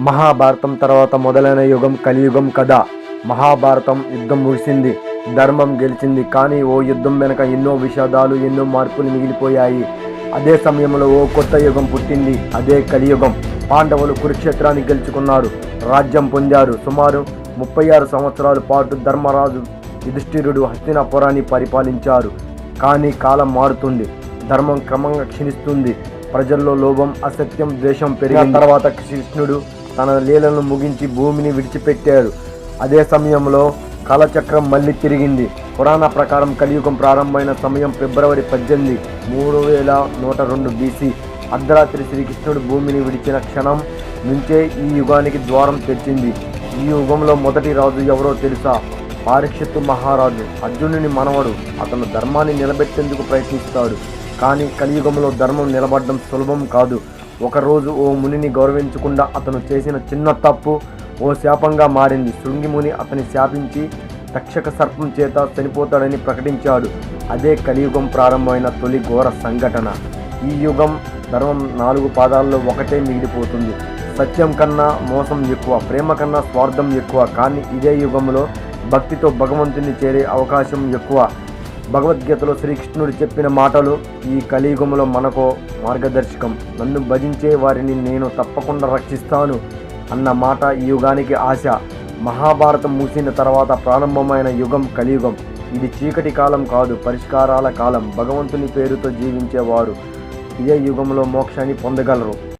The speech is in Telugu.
మహాభారతం తర్వాత మొదలైన యుగం కలియుగం కదా. మహాభారతం యుద్ధం ముగిసింది. ధర్మం గెలిచింది. కానీ ఓ యుద్ధం వెనుక ఎన్నో విషాదాలు ఎన్నో మార్పులు మిగిలిపోయాయి. అదే సమయంలో ఓ కొత్త యుగం పుట్టింది. అదే కలియుగం. పాండవులు కురుక్షేత్రాన్ని గెలుచుకున్నారు. రాజ్యం పొందారు. సుమారు ముప్పై ఆరు సంవత్సరాల పాటు ధర్మరాజు యుధిష్ఠిరుడు హస్తినాపురాన్ని పరిపాలించారు. కానీ కాలం మారుతుంది. ధర్మం క్రమంగా క్షీణిస్తుంది. ప్రజల్లో లోభం అసత్యం ద్వేషం పెరిగిన తర్వాత కృష్ణుడు తన లీలను ముగించి భూమిని విడిచిపెట్టాడు. అదే సమయంలో కాలచక్రం మళ్ళీ తిరిగింది. పురాణ ప్రకారం కలియుగం ప్రారంభమైన సమయం ఫిబ్రవరి పద్దెనిమిది మూడు వేల నూట రెండు బీసీ. అర్ధరాత్రి శ్రీకృష్ణుడు భూమిని విడిచిన క్షణం నుంచే ఈ యుగానికి ద్వారం తెచ్చింది ఈ యుగంలో మొదటి రాజు ఎవరో తెలుసా? పారీక్షిత్తు మహారాజు. అర్జునుని మనవడు. అతను ధర్మాన్ని నిలబెట్టేందుకు ప్రయత్నిస్తాడు. కానీ కలియుగంలో ధర్మం నిలబడడం సులభం కాదు. ఒకరోజు ఓ మునిని గౌరవించకుండా అతను చేసిన చిన్న తప్పు ఓ శాపంగా మారింది. శృంగిముని అతని శాపించి తక్షక సర్పం చేత చనిపోతాడని ప్రకటించాడు. అదే కలియుగం ప్రారంభమైన తొలి ఘోర సంఘటన. ఈ యుగం ధర్మం నాలుగు పాదాల్లో ఒకటే మిగిలిపోతుంది. సత్యం కన్నా మోసం ఎక్కువ ప్రేమ కన్నా స్వార్థం ఎక్కువ. కానీ ఇదే యుగంలో భక్తితో భగవంతుని చేరే అవకాశం ఎక్కువ. భగవద్గీతలో శ్రీకృష్ణుడు చెప్పిన మాటలు ఈ కలియుగంలో మనకు మార్గదర్శకం. నన్ను భజించే వారిని నేను తప్పకుండా రక్షిస్తాను అన్న మాట ఈ యుగానికి ఆశ. మహాభారతం మూసిన తర్వాత ప్రారంభమైన యుగం కలియుగం. ఇది చీకటి కాలం కాదు పరిష్కారాల కాలం. భగవంతుని పేరుతో జీవించేవారు ఇదే యుగంలో మోక్షాన్ని పొందగలరు?